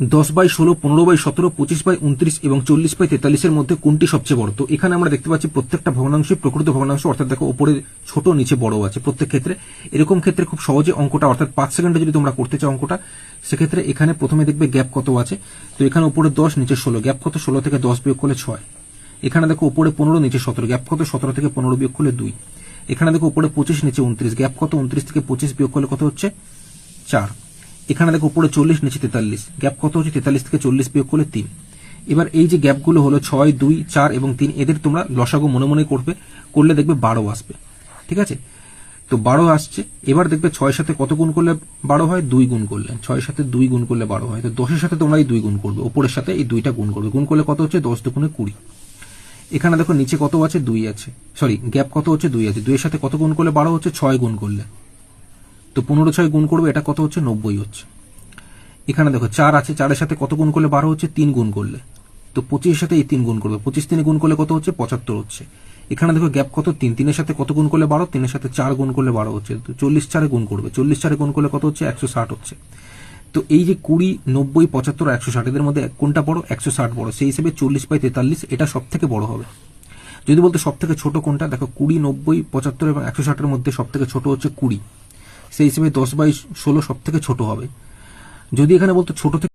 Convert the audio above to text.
দশ বাই ষোলো, পনেরো বাই সতেরো, পঁচিশ বাই উনত্রিশ এবং চল্লিশ বাই তেতাল্লিশের মধ্যে কোনটি সবচেয়ে বড়? তো এখানে আমরা দেখতে পাচ্ছি প্রত্যেকটা ভগ্নাংশই প্রকৃত ভগ্নাংশ, অর্থাৎ দেখো ওপরে ছোট, নিচে বড় আছে প্রত্যেক ক্ষেত্রে। এরকম ক্ষেত্রে খুব সহজে অঙ্কটা, অর্থাৎ পাঁচ সেকেন্ডে যদি তোমরা করতে চাও অঙ্কটা, সেক্ষেত্রে এখানে প্রথমে দেখবে গ্যাপ কত আছে। তো এখানে উপরে দশ, নিচে ষোলো, গ্যাপ কত? ষোলো থেকে দশ বিয়োগ করলে ছয়। এখানে দেখো উপরে পনেরো, নিচে সতেরো, গ্যাপ কত? সতেরো থেকে পনেরো বিয়োগ করলে দুই। এখানে দেখো উপরে পঁচিশ, নিচে উনত্রিশ, গ্যাপ কত? উনত্রিশ থেকে পঁচিশ বিয়োগ করলে কত হচ্ছে? চার। এখানে দেখো উপরে চল্লিশ, নিচে তেতাল্লিশ। গ্যাপ কত হচ্ছে? তেতাল্লিশ থেকে চল্লিশ বিয়োগ করলে তিন। এবার এই যে গ্যাপগুলো হলো ছয়, দুই, চার এবং তিন, এদের তোমরা লসাগু মনে মনে করবে, করলে দেখবে বারো আসবে। ঠিক আছে? তো বারো আসছে। এবার দেখবে ছয় সাথে কত গুণ করলে বারো হয়? দুই গুণ করলে। ছয়ের সাথে দুই গুণ করলে বারো হয়। তো দশের সাথে তোমরা এই দুই গুণ করবে। উপরের সাথে এই দুইটা গুণ করবে। গুণ করলে কত হচ্ছে? দশ দুগুণে কুড়ি। এখানে দেখো নিচে কত আছে? দুই আছে। সরি, গ্যাপ কত হচ্ছে? দুই আছে। দুইয়ের সাথে কত গুণ করলে বারো হচ্ছে? ছয় গুণ করলে। তো পনেরো ছয় গুণ করবে, এটা কত হচ্ছে? নব্বই হচ্ছে। এখানে দেখো, চার আছে, চারের সাথে কত গুণ করলে বারো হচ্ছে? তিন গুণ করলে। তো পঁচিশের সাথে এই তিন গুণ করবে। পঁচিশ তিনে গুণ করলে কত হচ্ছে? পঁচাত্তর হচ্ছে। এখানে দেখো গ্যাপ কত? তিন। তিনের সাথে কত গুণ করলে বারো? তিনের সাথে চার গুণ করলে বারো হচ্ছে। তো চল্লিশ চারে গুণ করবে। চল্লিশ চারে গুণ করলে কত হচ্ছে? একশো ষাট হচ্ছে। তো এই যে কুড়ি, নব্বই, পঁচাত্তর, একশো ষাট, এদের মধ্যে কোনটা বড়? একশো ষাট বড়। সেই হিসেবে চল্লিশ বাই তেতাল্লিশ, এটা সব থেকে বড় হবে। যদি বলতে সব থেকে ছোট কোনটা? দেখো, কুড়ি, নব্বই, পঁচাত্তর এবং একশো ষাটের মধ্যে সব থেকে ছোট হচ্ছে কুড়ি। সেই হিসেবে দশ বাই ষোলো সব থেকে ছোট হবে। যদি এখানে বলতো ছোট থেকে